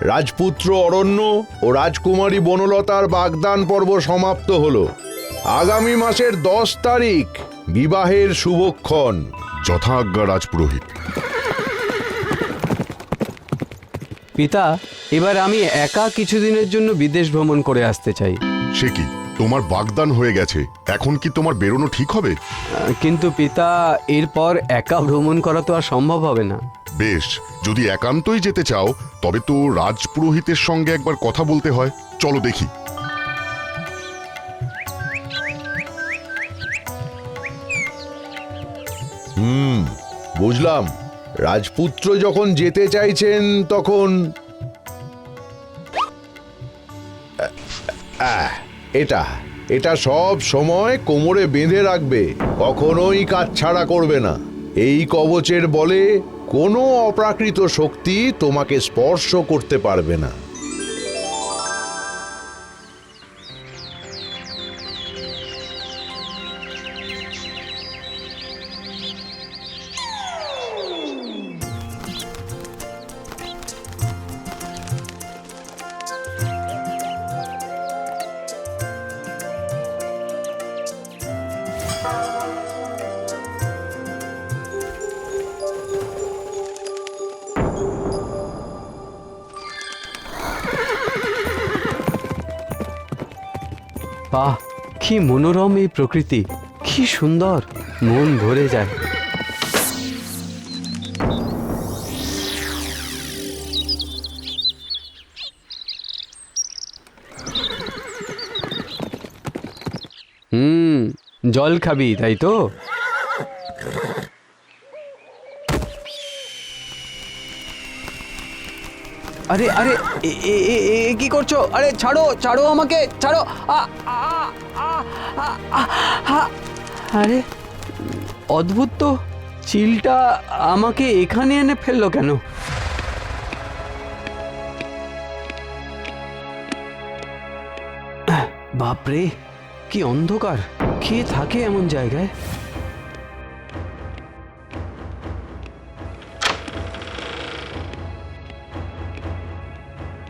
রাজপুত্র অরণ্য ও রাজকুমারী বনলতার বাগদান পর্ব সমাপ্ত হলো। আগামী মাসের দশ তারিখ বিবাহের শুভক্ষণ। যথাজ্ঞা রাজপুরোহিত। পিতা এবার আমি একা কিছুদিনের জন্য বিদেশ ভ্রমণ করে আসতে চাই। সে কি তোমার বাগদান হয়ে গেছে? এখন কি তোমার বেরোনো ঠিক হবে? আহ, কিন্তু পিতা এরপর একা ভ্রমণ করা তো আর সম্ভব হবে না। বেশ যদি একান্তই যেতে চাও তবে তো রাজপুরোহিতের সঙ্গে একবার কথা বলতে হয়। চলো দেখি। হুম, বুঝলাম। রাজপুত্র যখন যেতে চাইছেন তখন এটা এটা সব সময় কোমরে বেঁধে রাখবে, কখনোই কাজ ছাড়া করবে না। এই কবচের বলে কোনো অপ্রাকৃত শক্তি তোমাকে স্পর্শ করতে পারবে না। বাহ কি মনোরম এই প্রকৃতি, কি সুন্দর, মন ভরে যায়। হুম, জল খাবি, তাই তো? আরে আরে, এ কি করছ? আরে, ছাড়ো ছাড়ো আমাকে, ছাড়ো। আরে, অদ্ভুত তো। চিলটা আমাকে এখানে এনে ফেলল কেন? বাপরে, কি অন্ধকার। কে থাকে এমন জায়গায়?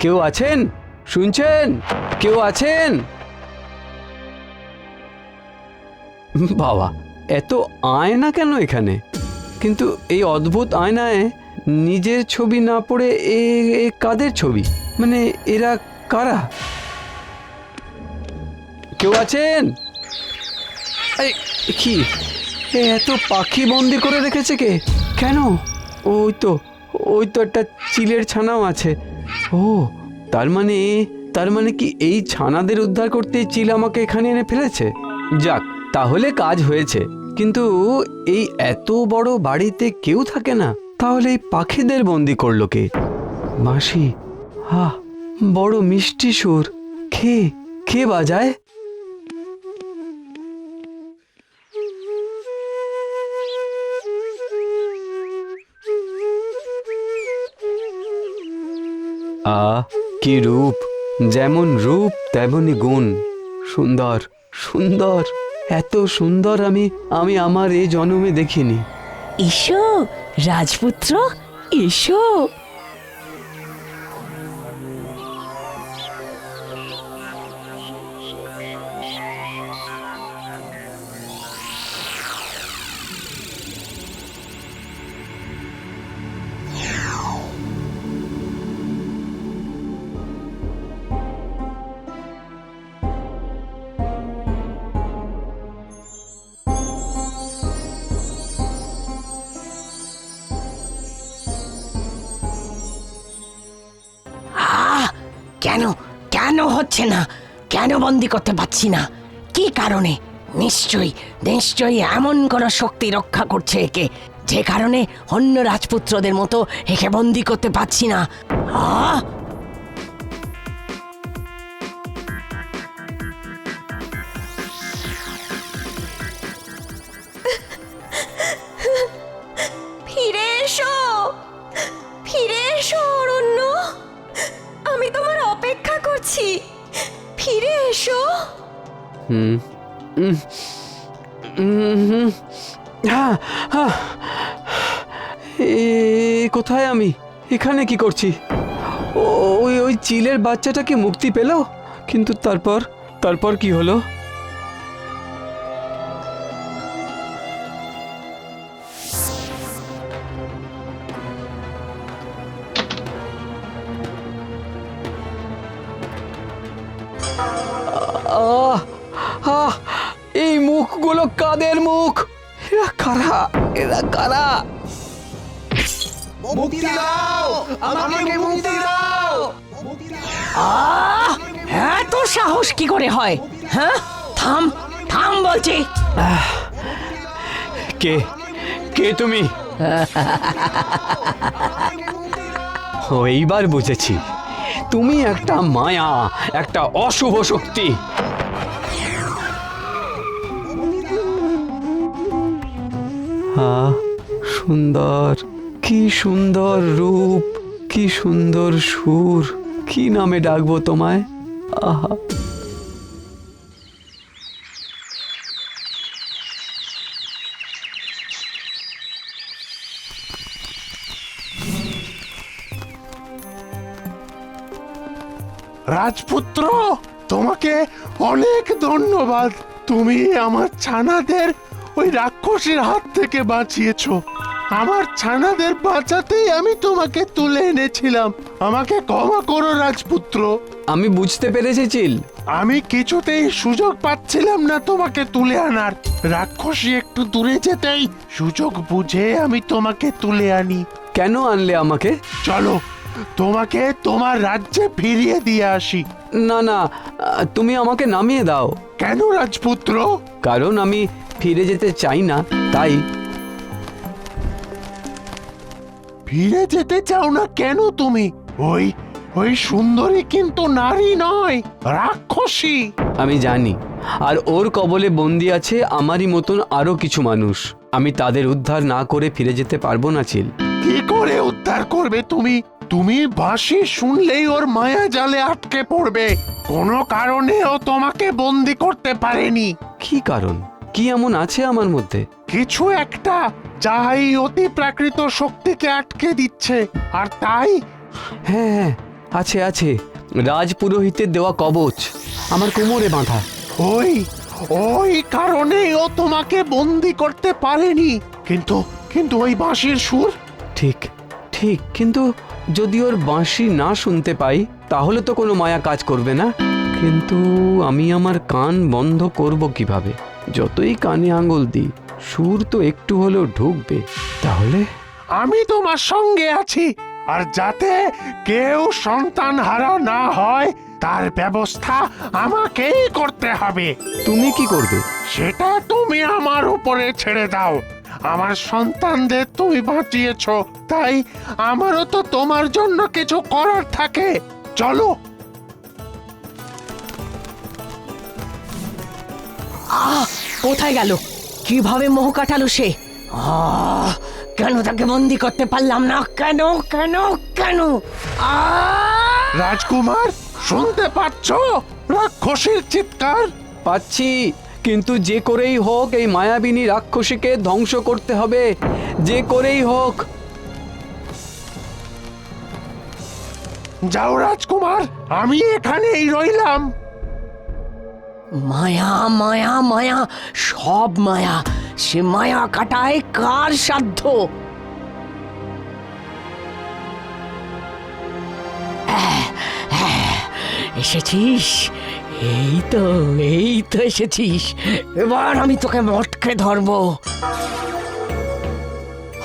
কেউ আছেন? শুনছেন? কেউ আছেন? বাবা, এত আয়না কেন এখানে? কিন্তু এই অদ্ভুত আয়নায় নিজের ছবি না পড়ে এ এ কাদের ছবি? মানে এরা কারা? কেউ আছেন? কি? এত পাখি বন্দি করে রেখেছে কে? কেন? ওই তো ওই তো একটা চিলের ছানাও আছে। ও, তার মানে তার মানে কি এই ছানাদের উদ্ধার করতে চিল আমাকে এখানে এনে ফেলেছে? যাক, তাহলে কাজ হয়েছে। কিন্তু এই এত বড় বাড়িতে কেউ থাকে না। তাহলে এই পাখিদের বন্দি করল কে? মাসি হা বড় মিষ্টি সুর। খে খে বাজায়? আ, কি রূপ? যেমন রূপ, তেমনি গুণ। সুন্দর সুন্দর। এত সুন্দর আমি আমি আমার এই জন্মে দেখিনি। এসো, রাজপুত্র, এসো। কেন? কেন হচ্ছে না? কেন বন্দি করতে পারছি না? কি কারণে? নিশ্চয়ই নিশ্চয়ই এমন কোন শক্তি রক্ষা করছে একে, যে কারণে অন্য রাজপুত্রদের মতো একে বন্দি করতে পারছি না। আহ! কোথায় আমি? এখানে কি করছি? ওই ওই চিলের বাচ্চাটা কি মুক্তি পেল? কিন্তু তারপর তারপর কি হলো? এই মুখগুলো কাদের মুখ? এরা কারা? এরা কারা? আহ! এত সাহস কি করে হয়? হ্যাঁ? থাম থাম বলছি। কে? কে তুমি? এইবার বুঝেছি। তুমি একটা মায়া একটা অশুভ শক্তি। হ্যাঁ সুন্দর, কি সুন্দর রূপ, কি সুন্দর সুর, কি নামে ডাকবো তোমায়? আহা। রাজপুত্র, তোমাকে অনেক ধন্যবাদ। তুমি আমার ছানাদের ওই রাক্ষসীর হাত থেকে বাঁচিয়েছ। আমার ছানাদের বাঁচাতেই আমি তোমাকে তুলে এনেছিলাম। আমাকে ক্ষমা করো রাজপুত্র। আমি বুঝতে পেরেছি চিল। আমি কিছুতেই সুযোগ পাচ্ছিলাম না তোমাকে তুলে আনার। রাক্ষসী একটু দূরে যেতেই সুযোগ বুঝে আমি তোমাকে তুলে আনি। কেন আনলে আমাকে? চলো তোমাকে তোমার রাজ্যে ফিরিয়ে দিয়ে আসি। না না তুমি আমাকে নামিয়ে দাও। কেন রাজপুত্র? কারণ আমি ফিরে যেতে চাই না তাই ফিরে যেতে চাও না কেন তুমি? ওই ওই সুন্দরী কিন্তু নারী নয় রাক্ষসী। আমি জানি আর ওর কবলে বন্দি আছে আমারই মতন আরও কিছু মানুষ। আমি তাদের উদ্ধার না করে ফিরে যেতে পারব না চিল। কি করে উদ্ধার করবে তুমি? তুমি বাঁশি শুনলেই ওর মায়া জালে আটকে পড়বে। কোনো কারণে ও তোমাকে বন্দি করতে পারেনি। কি কারণ? কি এমন আছে আমার মধ্যে? কিছু একটা যা এই অতি প্রাকৃত শক্তিকে আটকে দিচ্ছে আর তাই হ্যাঁ হ্যাঁ আছে আছে। রাজপুরোহিতের দেওয়া কবচ আমার কোমরে বাঁধা। ওই ওই কারণেই ও তোমাকে বন্দি করতে পারেনি। কিন্তু কিন্তু ওই বাঁশির সুর? ঠিক ঠিক কিন্তু যদি ওর বাঁশি না শুনতে পাই তাহলে তো কোনো মায়া কাজ করবে না। কিন্তু আমি আমার কান বন্ধ করব কীভাবে? যতই কানে আঙুল দিই সুর তো একটু হলেও ঢুকবে। তাহলে? আমি তোমার সঙ্গে আছি আর যাতে কেউ সন্তান হারা না হয় তার ব্যবস্থা আমাকেই করতে হবে। তুমি কি করবে? সেটা তুমি আমার উপরে ছেড়ে দাও। আমার সন্তানদের তুমি বাঁচিয়েছ তাই আমারও তো তোমার জন্য কিছু করার থাকে। চলো। আহ কোথায় গেল? কীভাবে মোহ কাটালো সে? আহ কেন তাকে বন্দি করতে পারলাম না? কেন কেন কেন? আহ! রাজকুমার শুনতে পাচ্ছ? রাক্ষসীর চিৎকার। পাচ্ছি কিন্তু যে করেই হোক এই মায়াবিনী রাক্ষসীকে ধ্বংস করতে হবে। যে করেই হোক। যাও রাজকুমার আমি এখানেই রইলাম। মায়া মায়া মায়া, সব মায়া। সে মায়া কাটায় কার সাধ্য? এসেছিস? এই তো এই তো এসেছিস। এবার আমি তোকে মটকে ধরবো।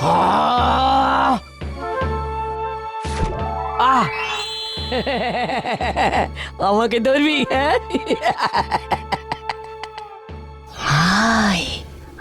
আহ! আহ আমাকে ধরবি হ্যাঁ আয়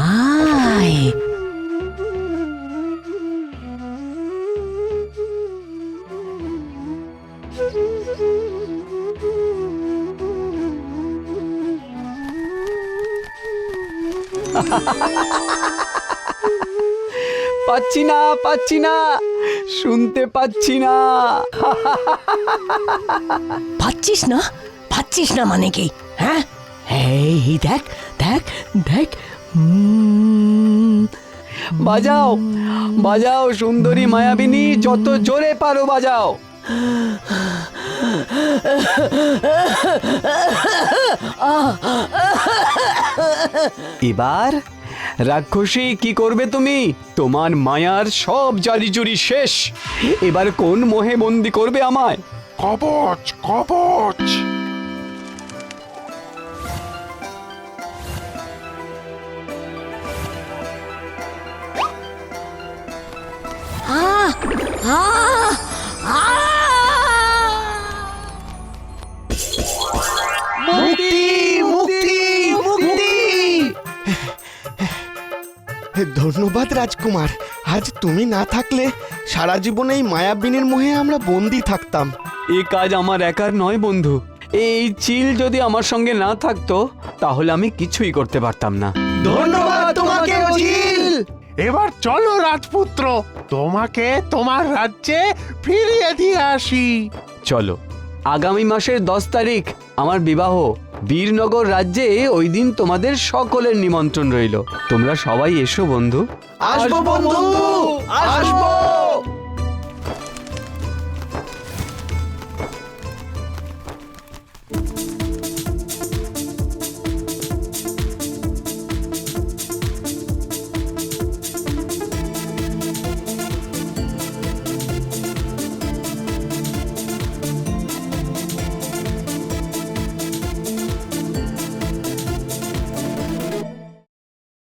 আয় পাচ্ছি না পাচ্ছি না শুনতে পাচ্ছি না। পাচ্ছিস না? পাচ্ছিস না মানে কি? হ্যাঁ? এই দেখ দেখ দেখ। বাজাও বাজাও সুন্দরী মায়াবিনী যত জোরে পারো বাজাও। এবার রাক্ষসী কি করবে তুমি? তোমার মায়ার সব জারিজুরি শেষ। এবার কোন মোহে বন্দি করবে আমায়? কবচ কবচ। আহ আহ আহ মুক্তি মুক্তি ধন্যবাদ রাজকুমার। আজ তুমি না থাকলে সারা জীবন এই মায়াবিনীর মোহে আমরা বন্দি থাকতাম। এ কাজ আমার একার নয় বন্ধু। এই চিল যদি আমার সঙ্গে না থাকতো তাহলে আমি কিছুই করতে পারতাম না। ধন্যবাদ তোমাকে অজিল এবার চলো রাজপুত্র তোমাকে তোমার রাজ্যে ফিরিয়ে দিয়ে আসি। চলো আগামী মাসের দশ তারিখ আমার বিবাহ। বীরনগর রাজ্যে ওই দিন তোমাদের সকলের নিমন্ত্রণ রইল। তোমরা সবাই এসো বন্ধু। আসব বন্ধু! আসব!